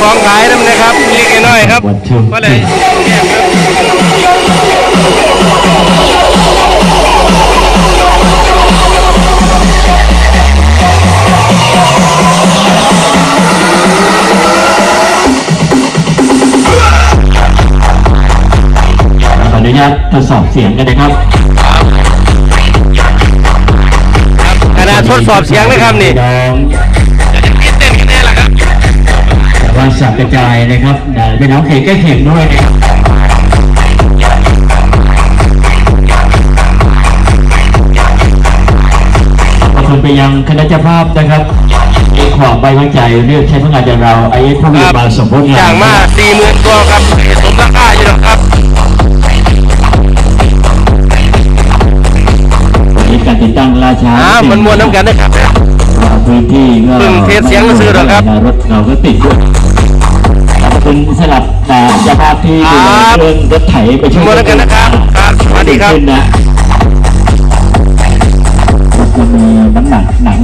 ของขายนั่นนะครับเล็กน้อยครับก็เลยแยกครับขออนุญาตทดสอบเสียงกันนะครับขณะทดสอบเสียงนะครับนี่ ว่าสับกระจายนะครับได้เป็นน้องเอกใกล้เข็มด้วยนะครับขอบคุณไปยังคณะเจ้าภาพนะครับมีความใบวางใจเลือกใช้พนักงานจากเราไอเอสผู้มีบาลสมบูรณ์งาจ้างนมาสี่หมื่นตัวครับสมราคาอยู่หรอกครับวันนี้การติดตั้งราชาอ่ามันมวนน้ำกันนะครับ พื้นที่ก็เพิ่งเทสเสียงมาซื้อเหรอครับรถเราก็ติดด้วยขอบคุณสลับแต่เจ้าภาพที่เดินรถไถไปช่วยกันนะครับครับสวัสดีครับขึ้นนะมันมีน้ำหนักหนัง